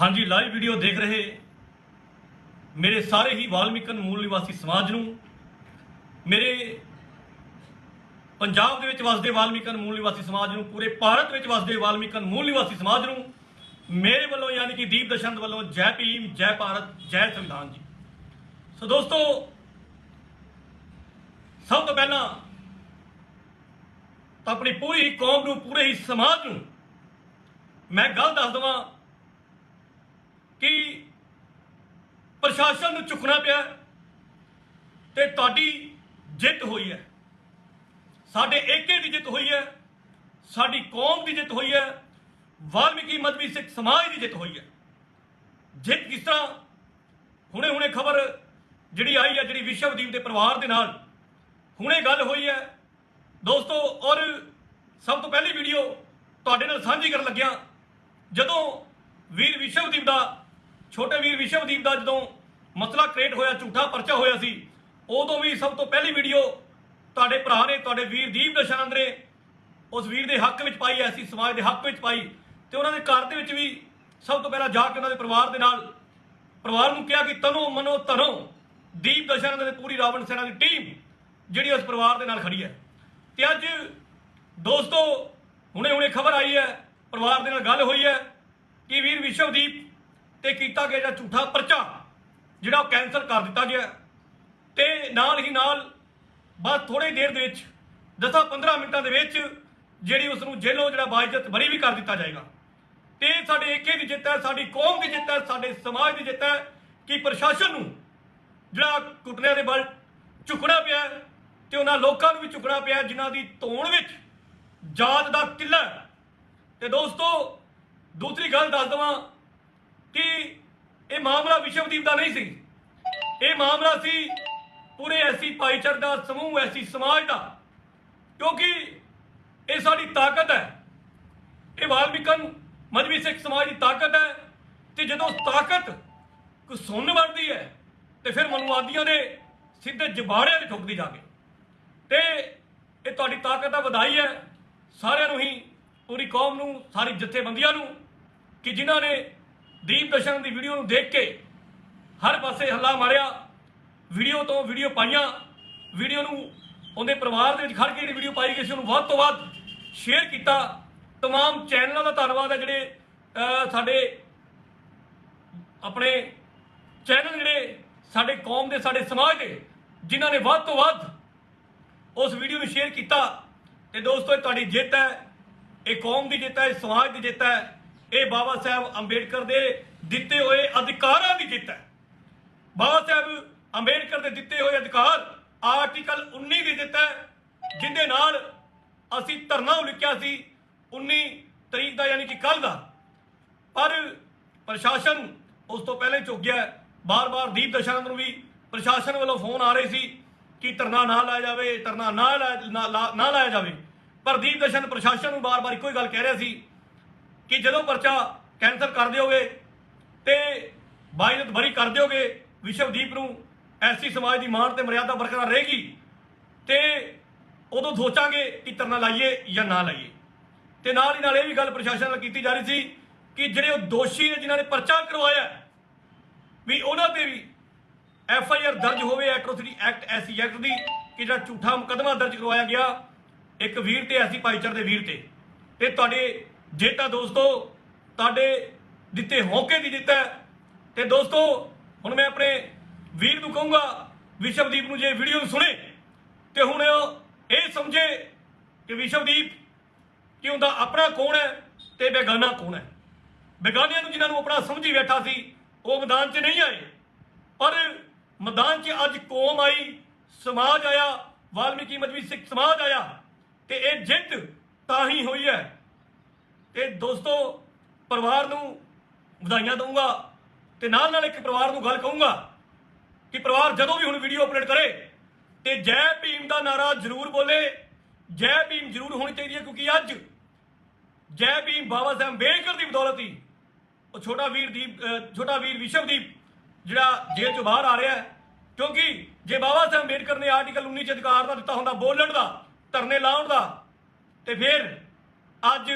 ਹਾਂਜੀ live video ਦੇਖ ਰਹੇ ਮੇਰੇ ਸਾਰੇ ਹੀ ਵਾਲਮੀਕਨ ਮੂਲ ਨਿਵਾਸੀ ਸਮਾਜ ਨੂੰ ਮੇਰੇ ਪੰਜਾਬ ਦੇ ਵਿੱਚ ਵਸਦੇ ਵਾਲਮੀਕਨ ਮੂਲ ਨਿਵਾਸੀ ਸਮਾਜ ਨੂੰ, ਪੂਰੇ ਭਾਰਤ ਵਿੱਚ ਵਸਦੇ ਵਾਲਮੀਕਨ ਮੂਲ ਨਿਵਾਸੀ ਸਮਾਜ ਨੂੰ ਮੇਰੇ ਵੱਲੋਂ ਯਾਨੀ ਕਿ ਦੀਪ ਦਸ਼ੰਦ ਵੱਲੋਂ ਜੈ ਭੀਮ, ਜੈ ਭਾਰਤ, ਜੈ ਸੰਵਿਧਾਨ ਜੀ। ਸੋ ਦੋਸਤੋ, ਸਭ ਤੋਂ ਪਹਿਲਾਂ ਤਾਂ ਆਪਣੀ ਪੂਰੀ ਹੀ ਕੌਮ ਨੂੰ, ਪੂਰੇ ਹੀ ਸਮਾਜ ਨੂੰ ਮੈਂ ਗੱਲ ਦੱਸ ਦਵਾਂ ਕਿ ਪ੍ਰਸ਼ਾਸਨ ਨੂੰ ਝੁਕਣਾ ਪਿਆ ਤੇ ਤੁਹਾਡੀ ਜਿੱਤ ਹੋਈ ਹੈ। ਸਾਡੇ ਏਕੇ ਦੀ ਜਿੱਤ ਹੋਈ ਹੈ, ਸਾਡੀ ਕੌਮ ਦੀ ਜਿੱਤ ਹੋਈ ਹੈ, ਵਾਲਮੀਕੀ ਮਜਬੀ ਸਿੱਖ ਸਮਾਜ ਦੀ ਜਿੱਤ ਹੋਈ ਹੈ। ਜਿੱਤ ਕਿਸ ਤਰ੍ਹਾਂ? ਹੁਣੇ ਹੁਣੇ ਖਬਰ ਜਿਹੜੀ ਆਈ ਹੈ, ਜਿਹੜੀ ਵਿਸ਼ਵਦੀਪ ਦੇ ਪਰਿਵਾਰ ਦੇ ਨਾਲ ਹੁਣੇ ਗੱਲ ਹੋਈ ਹੈ। ਦੋਸਤੋ, ਔਰ ਸਭ ਤੋਂ ਪਹਿਲੀ ਵੀਡੀਓ ਤੁਹਾਡੇ ਨਾਲ ਸਾਂਝੀ ਕਰਨ ਲੱਗਿਆ। ਜਦੋਂ ਵੀਰ ਵਿਸ਼ਵਦੀਪ ਦਾ, ਛੋਟੇ ਵੀਰ ਵਿਸ਼ਵਦੀਪ ਦਾ ਜਦੋਂ ਮਸਲਾ ਕ੍ਰੀਏਟ ਹੋਇਆ, ਝੂਠਾ ਪਰਚਾ ਹੋਇਆ ਸੀ, ਉਦੋਂ ਵੀ ਸਭ ਤੋਂ ਪਹਿਲੀ ਵੀਡੀਓ ਤੁਹਾਡੇ ਭਰਾ ਨੇ, ਤੁਹਾਡੇ ਵੀਰ ਦੀਪ ਦਸ਼ਾਨੰਦ ਨੇ ਉਸ ਵੀਰ ਦੇ ਹੱਕ ਵਿੱਚ ਪਾਈ, ਐਸੀ ਸਮਾਜ ਦੇ ਹੱਕ ਵਿੱਚ ਪਾਈ ਤੇ ਉਹਨਾਂ ਦੇ ਘਰ ਦੇ ਵਿੱਚ ਵੀ ਸਭ ਤੋਂ ਪਹਿਲਾਂ ਜਾ ਕੇ ਉਹਨਾਂ ਦੇ ਪਰਿਵਾਰ ਦੇ ਨਾਲ ਪਰਿਵਾਰ ਨੂੰ ਕਿਹਾ ਕਿ ਤਨੋ ਮਨੋ ਧਨੋ ਦੀਪ ਦਸ਼ਾਨੰਦ ਦੇ ਪੂਰੀ ਰਾਵਣ ਸੈਨਾ ਦੀ ਟੀਮ ਜਿਹੜੀ ਉਸ ਪਰਿਵਾਰ ਦੇ ਨਾਲ ਖੜੀ ਹੈ। ਤੇ ਅੱਜ ਦੋਸਤੋ, ਹੁਣੇ ਹੁਣੇ ਖਬਰ ਆਈ ਹੈ, ਪਰਿਵਾਰ ਦੇ ਨਾਲ ਗੱਲ ਹੋਈ ਹੈ ਕਿ ਵੀਰ ਵਿਸ਼ਵਦੀਪ ਤੇ ਕੀਤਾ ਗਿਆ ਜਿਹੜਾ ਝੂਠਾ ਪਰਚਾ, ਜਿਹੜਾ ਉਹ ਕੈਂਸਲ ਕਰ ਦਿੱਤਾ ਗਿਆ। ਤੇ ਨਾਲ ਹੀ ਨਾਲ ਬਸ ਥੋੜੀ ਦੇਰ ਦੇ ਵਿੱਚ 10-15 ਮਿੰਟਾਂ ਦੇ ਵਿੱਚ ਜਿਹੜੀ ਉਸ ਨੂੰ ਜੇਲ੍ਹੋਂ ਜਿਹੜਾ ਬਾਇਜ਼ਤ ਬਰੀ ਵੀ ਕਰ ਦਿੱਤਾ ਜਾਏਗਾ ਤੇ ਸਾਡੇ ਏਕੇ ਦੀ ਜਿੱਤ ਹੈ, ਸਾਡੀ ਕੌਮ ਦੀ ਜਿੱਤ ਹੈ, ਸਾਡੇ ਸਮਾਜ ਦੀ ਜਿੱਤ ਹੈ ਕਿ ਪ੍ਰਸ਼ਾਸਨ ਨੂੰ ਜਿਹੜਾ ਘੁਟਨਿਆਂ ਦੇ ਬਲ ਝੁਕਣਾ ਪਿਆ ਹੈ ਤੇ ਉਹਨਾਂ ਲੋਕਾਂ ਨੂੰ ਵੀ ਝੁਕਣਾ ਪਿਆ ਜਿਨ੍ਹਾਂ ਦੀ ਧੋਣ ਵਿੱਚ ਜਾਤ ਦਾ ਕਿੱਲਾ ਹੈ। ਤੇ ਦੋਸਤੋ, ਦੂਸਰੀ ਗੱਲ ਦੱਸ ਦਵਾਂ ਕਿ ਇਹ ਮਾਮਲਾ ਵਿਸ਼ਵਦੀਪ ਦਾ ਨਹੀਂ ਸੀ ਇਹ ਮਾਮਲਾ ਸੀ ਪੂਰੇ ਐਸੀ ਭਾਈਚਾਰੇ ਦਾ, ਸਮੂਹ, ਐਸੀ ਸਮਾਜ ਦਾ। ਕਿਉਂਕਿ ਇਹ ਸਾਡੀ ਤਾਕਤ ਹੈ। ਇਹ ਵਾਲਮੀਕਨ ਮਜਬੀ ਸਿੱਖ ਸਮਾਜ ਦੀ ਤਾਕਤ ਹੈ। ਤੇ ਜਦੋਂ ਤਾਕਤ ਕੋ ਸੁਣਨ ਵੜਦੀ ਹੈ, ਤੇ ਫਿਰ ਮਨੁਵਾਦੀਆਂ ਦੇ ਸਿੱਧੇ ਜਬਾੜਿਆਂ 'ਤੇ ਠੁਕਦੀ ਜਾ ਕੇ ਤੇ ਇਹ ਤੁਹਾਡੀ ਤਾਕਤ ਦਾ ਵਧਾਈ ਹੈ। ਸਾਰਿਆਂ ਨੂੰ ਹੀ, ਪੂਰੀ ਕੌਮ ਨੂੰ, ਸਾਰੀ ਜਥੇਬੰਦੀਆਂ ਨੂੰ, ਕਿ ਜਿਨ੍ਹਾਂ ਨੇ ਦੀਪ ਦਰਸ਼ਨ ਦੀ ਵੀਡੀਓ ਨੂੰ ਦੇਖ ਕੇ ਹਰ ਪਾਸੇ ਹੱਲਾ ਮਾਰਿਆ ਵੀਡੀਓ ਤੋਂ ਵੀਡੀਓ ਪਾਈਆਂ ਵੀਡੀਓ ਨੂੰ ਉਹਦੇ ਪਰਿਵਾਰ ਦੇ ਵਿੱਚ ਖੜ ਕੇ ਜਿਹੜੀ ਵੀਡੀਓ ਪਾਈ ਗਈ ਸੀ ਉਹਨੂੰ ਵੱਧ ਤੋਂ ਵੱਧ ਸ਼ੇਅਰ ਕੀਤਾ तमाम ਚੈਨਲਾਂ ਦਾ ਧੰਨਵਾਦ ਹੈ ਜਿਹੜੇ ਅਹ, ਸਾਡੇ ਆਪਣੇ ਚੈਨਲ ਜਿਹੜੇ ਸਾਡੇ ਕੌਮ ਦੇ ਸਾਡੇ ਸਮਾਜ ਦੇ ਜਿਨ੍ਹਾਂ ਨੇ ਵੱਧ ਤੋਂ ਵੱਧ ਉਸ ਵੀਡੀਓ ਨੂੰ ਸ਼ੇਅਰ ਕੀਤਾ ਤੇ ਦੋਸਤੋ ਇਹ ਤੁਹਾਡੀ ਜਿੱਤ ਹੈ ਇਹ ਕੌਮ ਦੀ ਜਿੱਤ ਹੈ ਇਹ ਸਮਾਜ ਦੀ ਜਿੱਤ ਹੈ ਇਹ ਬਾਬਾ ਸਾਹਿਬ ਅੰਬੇਡਕਰ ਦੇ ਦਿੱਤੇ ਹੋਏ ਅਧਿਕਾਰਾਂ ਦੀ ਜਿੱਤ ਹੈ ਬਾਬਾ ਸਾਹਿਬ ਅੰਬੇਡਕਰ ਦੇ ਦਿੱਤੇ ਹੋਏ ਅਧਿਕਾਰ ਆਰਟੀਕਲ 19 ਵੀ ਦਿੱਤਾ ਹੈ, ਜਿੰਦੇ ਨਾਲ ਅਸੀਂ ਧਰਨਾ ਉਲੀਕਿਆ ਸੀ 19 ਤਰੀਕ ਦਾ, ਯਾਨੀ ਕਿ ਕੱਲ ਦਾ। ਪਰ ਪ੍ਰਸ਼ਾਸਨ ਉਸ ਤੋਂ ਪਹਿਲੇ ਚੁੱਕ ਗਿਆ ਬਾਰ-ਬਾਰ ਦੀਪ ਦਸ਼ਾਨੰਦ ਨੂੰ ਵੀ ਪ੍ਰਸ਼ਾਸਨ ਵੱਲੋਂ ਫੋਨ ਆ ਰਹੇ ਸੀ ਕਿ ਧਰਨਾ ਨਾ ਲਾਇਆ ਜਾਵੇ, ਧਰਨਾ ਨਾ ਲਾਇਆ- ਨਾ ਲਾ- ਨਾ ਲਾਇਆ ਜਾਵੇ। ਪਰ ਦੀਪ ਦਸ਼ਾਨੰਦ ਪ੍ਰਸ਼ਾਸਨ ਨੂੰ ਬਾਰ-ਬਾਰ ਇੱਕੋ ਹੀ ਗੱਲ ਕਹਿ ਰਿਹਾ ਸੀ ਕਿ ਜਦੋਂ ਪਰਚਾ ਕੈਂਸਲ ਕਰ ਦਿਓਗੇ ਤੇ ਬਾਈਜ਼ਤ ਬਰੀ ਕਰ ਦਿਓਗੇ, ਵਿਸ਼ਵਦੀਪ ਨੂੰ ਐਸੀ ਸਮਾਜ ਦੀ ਮਾਣ ਤੇ ਮਰਿਆਦਾ ਬਰਕਰਾਰ ਰਹੇਗੀ ਤੇ ਉਦੋਂ ਸੋਚਾਂਗੇ ਕਿ ਧਰਨਾ ਲਾਈਏ ਜਾਂ ਨਾ ਲਾਈਏ। ਤੇ ਨਾਲ ਹੀ ਨਾਲ ਇਹ ਵੀ ਗੱਲ ਪ੍ਰਸ਼ਾਸਨ ਨਾਲ ਕੀਤੀ ਜਾ ਰਹੀ ਸੀ ਕਿ ਜਿਹੜੇ ਉਹ ਦੋਸ਼ੀ ਨੇ ਜਿਨ੍ਹਾਂ ਨੇ ਪਰਚਾ ਕਰਵਾਇਆ ਵੀ ਉਹਨਾਂ ਤੇ ਵੀ ਐਫ ਆਈ ਆਰ ਦਰਜ ਹੋਵੇ, ਐਟਰੋਸਿਟੀ ਐਕਟ, ਐਸੀ ਐਕਟ ਦੀ, ਕਿ ਜਿਹੜਾ ਝੂਠਾ ਮੁਕਦਮਾ ਦਰਜ ਕਰਵਾਇਆ ਗਿਆ, ਇੱਕ ਵੀਰ ਤੇ ਐਸੀ ਭਾਈਚਾਰੇ ਦੇ ਵੀਰ ਤੇ। ਤੇ ਤੁਹਾਡੇ ਜੇ ਤਾਂ ਦੋਸਤੋ, ਤੁਹਾਡੇ ਦਿੱਤੇ ਹੌਕੇ ਦੀ ਜਿੱਤ ਹੈ ਤੇ ਦੋਸਤੋ, ਹੁਣ ਮੈਂ ਆਪਣੇ ਕਹੂੰਗਾ, ਵਿਸ਼ਵਦੀਪ ਨੂੰ ਜੇ ਵੀਡੀਓ ਨੂੰ ਸੁਣੇ, ਤੇ ਹੁਣ ਇਹ ਸਮਝੇ ਕਿ ਵਿਸ਼ਵਦੀਪ ਕਿ ਉਹਦਾ ਆਪਣਾ ਕੌਣ ਹੈ ਤੇ ਬੇਗਾਨਾ ਕੌਣ ਹੈ? ਬੇਗਾਨਿਆਂ ਨੂੰ ਜਿਨ੍ਹਾਂ ਨੂੰ ਆਪਣਾ ਸਮਝੀ ਬੈਠਾ ਸੀ, ਉਹ ਮੈਦਾਨ 'ਚ ਨਹੀਂ ਆਏ। ਪਰ ਮੈਦਾਨ 'ਚ ਅੱਜ ਕੌਮ ਆਈ, ਸਮਾਜ ਆਇਆ, ਵਾਲਮੀਕੀ ਮਜਬੀ ਸਿੱਖ ਸਮਾਜ ਆਇਆ, ਤੇ ਇਹ ਜਿੱਤ ਤਾਂ ਹੀ ਹੋਈ ਹੈ। ਤੇ ਦੋਸਤੋ, ਪਰਿਵਾਰ ਨੂੰ ਵਧਾਈਆਂ ਦਊਂਗਾ, ਤੇ ਨਾਲ ਨਾਲ ਇੱਕ ਪਰਿਵਾਰ ਨੂੰ ਗੱਲ ਕਹੂੰਗਾ ਕਿ ਪਰਿਵਾਰ ਜਦੋਂ ਵੀ ਹੁਣ ਵੀਡੀਓ ਅਪਲੋਡ ਕਰੇ, ਤੇ ਜੈ ਭੀਮ ਦਾ ਨਾਰਾ ਜ਼ਰੂਰ ਬੋਲੇ। ਜੈ ਭੀਮ ਜ਼ਰੂਰ ਹੋਣੀ ਚਾਹੀਦੀ ਹੈ, ਕਿਉਂਕਿ ਅੱਜ ਜੈ ਭੀਮ ਬਾਬਾ ਸਾਹਿਬ ਅੰਬੇਡਕਰ ਦੀ ਬਦੌਲਤ ਹੀ ਉਹ ਛੋਟਾ ਵੀਰ ਦੀਪ ਛੋਟਾ ਵੀਰ ਵਿਸ਼ਵਦੀਪ ਜਿਹੜਾ ਜੇਲ੍ਹ ਚੋਂ ਬਾਹਰ ਆ ਰਿਹਾ ਹੈ। ਕਿਉਂਕਿ ਜੇ ਬਾਬਾ ਸਾਹਿਬ ਅੰਬੇਡਕਰ ਨੇ ਆਰਟੀਕਲ 19 ਚ ਅਧਿਕਾਰ ਦਾ ਦਿੱਤਾ ਹੁੰਦਾ, ਬੋਲਣ ਦਾ, ਧਰਨੇ ਲਾਉਣ ਦਾ, ਤੇ ਫਿਰ ਅੱਜ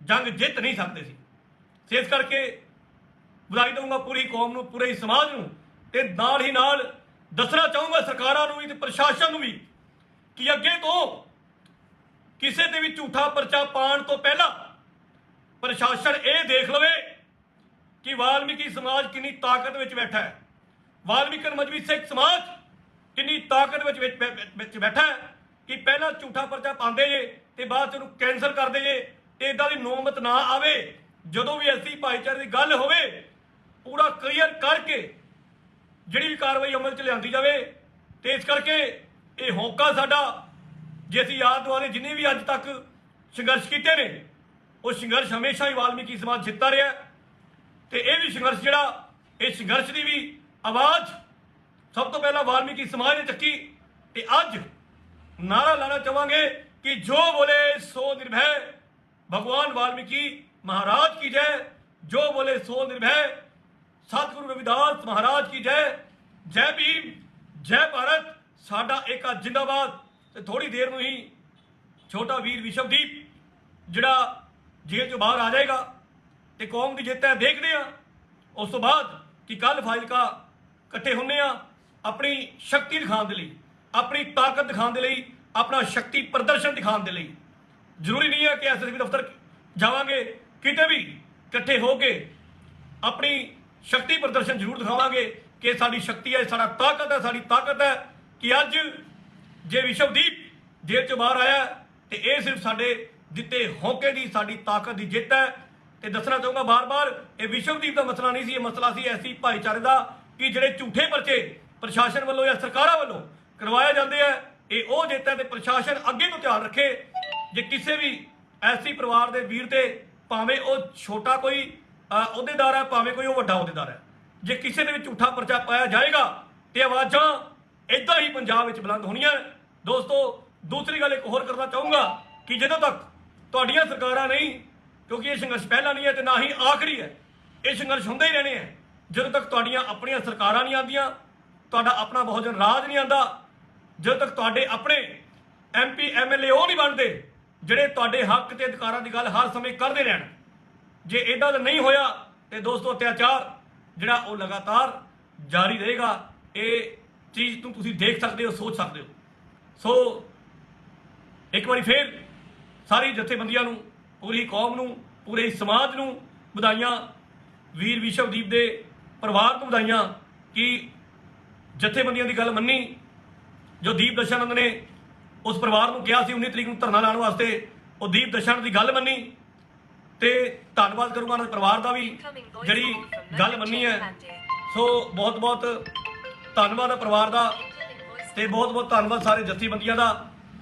ਜੰਗ ਜਿੱਤ ਨਹੀਂ ਸਕਦੇ ਸੀ। ਇਸ ਕਰਕੇ ਵਧਾਈ ਦਊਂਗਾ ਪੂਰੀ ਕੌਮ ਨੂੰ, ਪੂਰੇ ਸਮਾਜ ਨੂੰ ਤੇ ਨਾਲ ਹੀ ਨਾਲ ਦੱਸਣਾ ਚਾਹੂੰਗਾ ਸਰਕਾਰਾਂ ਨੂੰ ਵੀ ਤੇ ਪ੍ਰਸ਼ਾਸਨ ਨੂੰ ਵੀ ਕਿ ਅੱਗੇ ਤੋਂ ਕਿਸੇ ਤੇ ਵੀ ਝੂਠਾ ਪਰਚਾ ਪਾਉਣ ਤੋਂ ਪਹਿਲਾਂ ਪ੍ਰਸ਼ਾਸਨ ਇਹ ਦੇਖ ਲਵੇ ਕਿ ਵਾਲਮੀਕੀ ਸਮਾਜ ਕਿੰਨੀ ਤਾਕਤ ਵਿੱਚ ਬੈਠਾ ਹੈ। ਵਾਲਮੀਕੀ ਮਜਬੀ ਸਿੱਖ ਸਮਾਜ ਕਿੰਨੀ ਤਾਕਤ ਵਿੱਚ ਵਿੱਚ ਬੈਠਾ ਹੈ ਕਿ ਪਹਿਲਾਂ ਝੂਠਾ ਪਰਚਾ ਪਾਉਂਦੇ ਜੇ ਤੇ ਬਾਅਦ ਚ ਉਹਨੂੰ ਕੈਂਸਲ ਕਰਦੇ ਜੇ ਤੇ ਇਦਾਂ ਦੀ ਨੌਬਤ ਨਾ ਆਵੇ। ਜਦੋਂ ਵੀ ਐਸੀ ਭਾਈਚਾਰੇ ਦੀ ਗੱਲ ਹੋਵੇ, ਪੂਰਾ ਕਲੀਅਰ ਕਰਕੇ ਜਿਹੜੀ ਵੀ ਕਾਰਵਾਈ ਅਮਲ ਚ ਲਿਆਂਦੀ ਜਾਵੇ ਤੇ ਇਸ ਕਰਕੇ ਇਹ ਹੋਕਾ ਸਾਡਾ, ਜੇ ਅਸੀਂ ਯਾਦ ਦੁਆਰੇ ਜਿੰਨੇ ਵੀ ਅੱਜ ਤੱਕ ਸੰਘਰਸ਼ ਕੀਤੇ ਨੇ, ਉਹ ਸੰਘਰਸ਼ ਹਮੇਸ਼ਾ ਹੀ ਵਾਲਮੀਕੀ ਸਮਾਜ ਜਿੱਤਦਾ ਰਿਹਾ ਹੈ। ਤੇ ਇਹ ਵੀ ਸੰਘਰਸ਼ ਜਿਹੜਾ, ਇਹ ਸੰਘਰਸ਼ ਦੀ ਵੀ ਆਵਾਜ਼ ਸਭ ਤੋਂ ਪਹਿਲਾਂ ਵਾਲਮੀਕੀ ਸਮਾਜ ਨੇ ਚੱਕੀ ਤੇ ਅੱਜ ਨਾਰਾ ਲਾਣਾ ਚਾਹਾਂਗੇ ਕਿ ਜੋ ਬੋਲੇ ਸੋ ਨਿਰਭੈ ਭਗਵਾਨ ਵਾਲਮੀਕੀ ਮਹਾਰਾਜ ਕੀ ਜੈ, ਜੋ ਬੋਲੇ ਸੋ ਨਿਰਭੈ ਸਤਿਗੁਰੂ ਰਵਿਦਾਸ ਮਹਾਰਾਜ ਕੀ ਜੈ। ਜੈ ਭੀਮ, ਜੈ ਭਾਰਤ। ਸਾਡਾ ਏਕਾ ਜਿੰਦਾਬਾਦ। ਤੇ ਥੋੜੀ ਦੇਰ ਨੂੰ ਹੀ ਛੋਟਾ ਵੀਰ ਵਿਸ਼ਵਦੀਪ, ਜਿਹੜਾ ਜੇਲ੍ਹ ਚੋਂ ਬਾਹਰ ਆ ਜਾਏਗਾ ਤੇ ਕੌਮ ਦੀ ਜਿੱਤ ਹੈ, ਦੇਖਦੇ ਆ ਉਸ ਤੋਂ ਬਾਅਦ ਕਿ ਕੱਲ ਫਾਜ਼ਿਲਕਾ ਇਕੱਠੇ ਹੁੰਨੇ ਆ ਆਪਣੀ ਸ਼ਕਤੀ ਦਿਖਾਉਣ ਦੇ ਲਈ, ਆਪਣੀ ਤਾਕਤ ਦਿਖਾਉਣ ਦੇ ਲਈ, ਆਪਣਾ ਸ਼ਕਤੀ ਪ੍ਰਦਰਸ਼ਨ ਦਿਖਾਉਣ ਦੇ ਲਈ। ਜ਼ਰੂਰੀ ਨਹੀਂ ਹੈ ਕਿ ਐਸਐਸਪੀ ਦਫ਼ਤਰ ਜਾਵਾਂਗੇ, ਕਿਤੇ ਵੀ ਇਕੱਠੇ ਹੋ ਕੇ ਆਪਣੀ ਸ਼ਕਤੀ ਪ੍ਰਦਰਸ਼ਨ ਜ਼ਰੂਰ ਦਿਖਾਵਾਂਗੇ ਕਿ ਸਾਡੀ ਸ਼ਕਤੀ ਹੈ ਇਹ ਸਾਡਾ ਤਾਕਤ ਹੈ ਸਾਡੀ ਤਾਕਤ ਹੈ ਕਿ ਅੱਜ ਜੇ ਵਿਸ਼ਵਦੀਪ ਜੇਲ੍ਹ ਚੋਂ ਬਾਹਰ ਆਇਆ ਹੈ, ਤੇ ਇਹ ਸਿਰਫ ਸਾਡੇ ਦਿੱਤੇ ਹੌਕੇ ਦੀ ਸਾਡੀ ਤਾਕਤ ਦੀ ਜਿੱਤ ਹੈ। ਤੇ ਦੱਸਣਾ ਚਾਹੂੰਗਾ ਬਾਰ-ਬਾਰ ਇਹ ਵਿਸ਼ਵਦੀਪ ਦਾ ਮਸਲਾ ਨਹੀਂ ਸੀ ਇਹ ਮਸਲਾ ਸੀ ਐਸੀ ਭਾਈਚਾਰੇ ਦਾ ਕਿ ਜਿਹੜੇ ਝੂਠੇ ਪਰਚੇ ਪ੍ਰਸ਼ਾਸਨ ਵੱਲੋਂ ਜਾਂ ਸਰਕਾਰਾਂ ਵੱਲੋਂ ਕਰਵਾਏ ਜਾਂਦੇ ਆ ਇਹ ਉਹ ਜਿੱਤ ਹੈ ਤੇ ਪ੍ਰਸ਼ਾਸਨ ਅੱਗੇ ਤੋਂ ਧਿਆਨ ਰੱਖੇ। ਜੇ ਕਿਸੇ ਵੀ ਐਸੀ ਪਰਿਵਾਰ ਦੇ ਵੀਰ ਤੇ ਭਾਵੇਂ ਉਹ ਛੋਟਾ ਕੋਈ ਅਹੁਦੇਦਾਰ ਹੈ, ਭਾਵੇਂ ਕੋਈ ਉਹ ਵੱਡਾ ਅਹੁਦੇਦਾਰ ਹੈ। ਜੇ ਕਿਸੇ ਦੇ ਵਿੱਚ ਝੂਠਾ ਪਰਚਾ ਪਾਇਆ ਜਾਏਗਾ, ਤੇ ਆਵਾਜ਼ਾਂ ਇਦਾਂ ਹੀ ਪੰਜਾਬ ਵਿੱਚ ਬੁਲੰਦ ਹੋਣੀਆਂ ਦੋਸਤੋ, ਦੂਸਰੀ ਗੱਲ ਇੱਕ ਹੋਰ ਕਰਨਾ ਚਾਹੂੰਗਾ ਕਿ ਜਦੋਂ ਤੱਕ ਤੁਹਾਡੀਆਂ ਸਰਕਾਰਾਂ ਨਹੀਂ, ਕਿਉਂਕਿ ਇਹ ਸੰਘਰਸ਼ ਪਹਿਲਾ ਨਹੀਂ ਹੈ ਤੇ ਨਾ ਹੀ ਆਖਰੀ ਹੈ, ਇਹ ਸੰਘਰਸ਼ ਹੁੰਦੇ ਹੀ ਰਹਿਣੇ ਹੈ। ਜਦੋਂ ਤੱਕ ਤੁਹਾਡੀਆਂ ਆਪਣੀਆਂ ਸਰਕਾਰਾਂ ਨਹੀਂ ਆਉਂਦੀਆਂ, ਤੁਹਾਡਾ ਆਪਣਾ ਬਹੁਜਨ ਰਾਜ ਨਹੀਂ ਆਂਦਾ ਜਦੋਂ ਤੱਕ ਤੁਹਾਡੇ ਆਪਣੇ ਐਮਪੀ ਐਮਐਲਏ ਉਹ ਨਹੀਂ ਬਣਦੇ, ਜਿਹੜੇ ਤੁਹਾਡੇ ਹੱਕ ਤੇ ਅਧਿਕਾਰਾਂ ਦੀ ਗੱਲ ਹਰ ਸਮੇਂ ਕਰਦੇ ਰਹਿਣ। ਜੇ ਇਦਾਂ ਦਾ ਨਹੀਂ ਹੋਇਆ ਤੇ ਦੋਸਤੋ ਅਤਿਆਚਾਰ ਜਿਹੜਾ ਉਹ ਲਗਾਤਾਰ ਜਾਰੀ ਰਹੇਗਾ, ਇਹ ਚੀਜ਼ ਨੂੰ ਤੁਸੀਂ ਦੇਖ ਸਕਦੇ ਹੋ, ਸੋਚ ਸਕਦੇ ਹੋ। ਸੋ ਇੱਕ ਵਾਰੀ ਫੇਰ ਸਾਰੀ ਜਥੇਬੰਦੀਆਂ ਨੂੰ, ਪੂਰੀ ਕੌਮ ਨੂੰ, ਪੂਰੇ ਸਮਾਜ ਨੂੰ ਵਧਾਈਆਂ। ਵੀਰ ਵਿਸ਼ਵਦੀਪ ਦੇ ਪਰਿਵਾਰ ਨੂੰ ਵਧਾਈਆਂ ਕਿ ਜਥੇਬੰਦੀਆਂ ਦੀ ਗੱਲ ਮੰਨੀ। ਜੋ ਦੀਪ ਦਸ਼ਾਨੰਦ ਨੇ ਉਸ ਪਰਿਵਾਰ ਨੂੰ ਕਿਹਾ ਸੀ 19 ਤਰੀਕ ਨੂੰ ਧਰਨਾ ਲਾਉਣ ਵਾਸਤੇ, ਉਹ ਦੀਪ ਦਸ਼ਾਨੰਦ ਦੀ ਗੱਲ ਮੰਨੀ। ਤੇ ਧੰਨਵਾਦ ਕਰੂੰਗਾ ਉਹਨਾਂ ਦੇ ਪਰਿਵਾਰ ਦਾ ਵੀ ਜਿਹੜੀ ਗੱਲ ਮੰਨੀ ਹੈ। ਸੋ ਬਹੁਤ ਬਹੁਤ ਧੰਨਵਾਦ ਹੈ ਪਰਿਵਾਰ ਦਾ ਤੇ ਬਹੁਤ ਬਹੁਤ ਧੰਨਵਾਦ ਸਾਰੇ ਜਥੇਬੰਦੀਆਂ ਦਾ।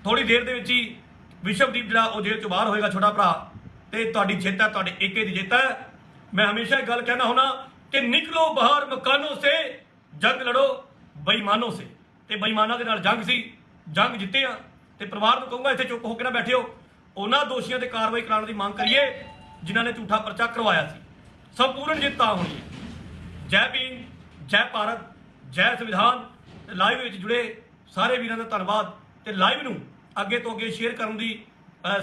ਥੋੜੀ ਦੇਰ ਦੇ ਵਿੱਚ ਹੀ ਵਿਸ਼ਵਦੀਪ ਜਿਹੜਾ ਉਹ ਜੇਲ੍ਹ ਚੋਂ ਬਾਹਰ ਹੋਏਗਾ ਛੋਟਾ ਭਰਾ ਤੇ ਤੁਹਾਡੀ ਜਿੱਤ ਹੈ ਤੁਹਾਡੇ ਏਕੇ ਦੀ ਜਿੱਤ ਹੈ। ਮੈਂ ਹਮੇਸ਼ਾ ਇਹ ਗੱਲ ਕਹਿਣਾ ਹੁਣਾ ਕਿ ਨਿਕਲੋ ਬਾਹਰ ਮਕਾਨੋਂ ਸੇ ਜੰਗ ਲੜੋ ਬੇਈਮਾਨੋਂ ਸੇ। ਤੇ ਬੇਈਮਾਨਾਂ ਦੇ ਨਾਲ ਜੰਗ ਸੀ ਜੰਗ ਜਿੱਤੇ ਆ। ਤੇ ਪਰਿਵਾਰ ਨੂੰ ਕਹੂੰਗਾ ਇੱਥੇ ਚੁੱਪ ਹੋ ਕੇ ਨਾ ਬੈਠਿਓ। ਉਹਨਾਂ ਦੋਸ਼ੀਆਂ ਤੇ ਕਾਰਵਾਈ ਕਰਾਉਣ ਦੀ ਮੰਗ ਕਰੀਏ। ਜਿਨ੍ਹਾਂ ਨੇ ਝੂਠਾ ਪਰਚਾ ਕਰਵਾਇਆ ਸੀ। ਸੰਪੂਰਨ ਜਿੱਤ ਤਾਂ ਹੋਣੀ ਹੈ ਜੈ ਭੀਮ, ਜੈ ਭਾਰਤ, ਜੈ ਸੰਵਿਧਾਨ ਲਾਈਵ ਵਿੱਚ ਜੁੜੇ ਸਾਰੇ ਵੀਰਾਂ ਦਾ ਧੰਨਵਾਦ ਤੇ ਲਾਈਵ ਨੂੰ ਅੱਗੇ ਤੋਂ ਅੱਗੇ ਸ਼ੇਅਰ ਕਰਨ ਦੀ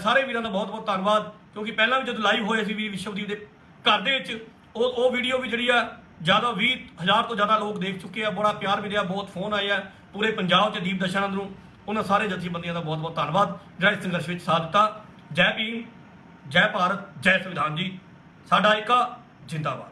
ਸਾਰੇ ਵੀਰਾਂ ਦਾ ਬਹੁਤ ਬਹੁਤ ਧੰਨਵਾਦ। ਕਿਉਂਕਿ ਪਹਿਲਾਂ ਵੀ ਜਦੋਂ ਲਾਈਵ ਹੋਏ ਸੀ ਵੀ ਵਿਸ਼ਵਦੀਪ ਦੇ ਘਰ ਦੇ ਵਿੱਚ, ਉਹ ਉਹ ਵੀਡੀਓ ਵੀ ਜਿਹੜੀ ਆ, ਜ਼ਿਆਦਾ 20000 ਤੋਂ ਜ਼ਿਆਦਾ ਲੋਕ ਦੇਖ ਚੁੱਕੇ ਆ। ਬੜਾ ਪਿਆਰ ਮਿਲਿਆ, ਬਹੁਤ ਫੋਨ ਆਏ ਆ ਪੂਰੇ ਪੰਜਾਬ 'ਚ ਦੀਪ ਦਸ਼ਾਨੰਦ ਨੂੰ। ਉਹਨਾਂ ਸਾਰੇ ਜਥੇਬੰਦੀਆਂ ਦਾ ਬਹੁਤ ਬਹੁਤ ਧੰਨਵਾਦ। ਜਿਹੜਾ ਇਸ ਸੰਘਰਸ਼ ਵਿੱਚ ਸਾਥ ਦਿੱਤਾ। ਜੈ ਭੀਮ ਜੈ ਭਾਰਤ ਜੈ ਸੰਵਿਧਾਨ ਜੀ ਸਾਡਾ ਏਕਾ ਜਿੰਦਾਬਾਦ।